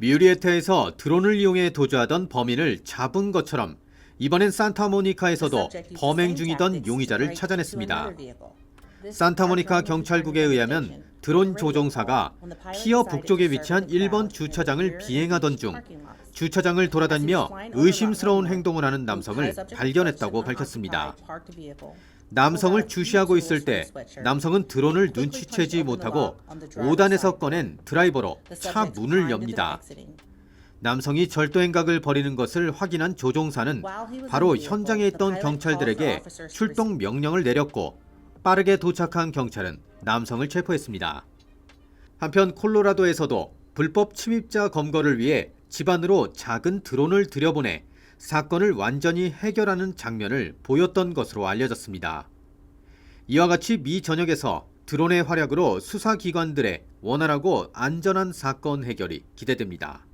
뮤리에타에서 드론을 이용해 도주하던 범인을 잡은 것처럼 이번엔 산타모니카에서도 범행 중이던 용의자를 찾아냈습니다. 산타모니카 경찰국에 의하면 드론 조종사가 피어 북쪽에 위치한 1번 주차장을 비행하던 중 주차장을 돌아다니며 의심스러운 행동을 하는 남성을 발견했다고 밝혔습니다. 남성을 주시하고 있을 때 남성은 드론을 눈치채지 못하고 5단에서 꺼낸 드라이버로 차 문을 엽니다. 남성이 절도 행각을 벌이는 것을 확인한 조종사는 바로 현장에 있던 경찰들에게 출동 명령을 내렸고 빠르게 도착한 경찰은 남성을 체포했습니다. 한편 콜로라도에서도 불법 침입자 검거를 위해 집안으로 작은 드론을 들여보내 사건을 완전히 해결하는 장면을 보였던 것으로 알려졌습니다. 이와 같이 미 전역에서 드론의 활약으로 수사기관들의 원활하고 안전한 사건 해결이 기대됩니다.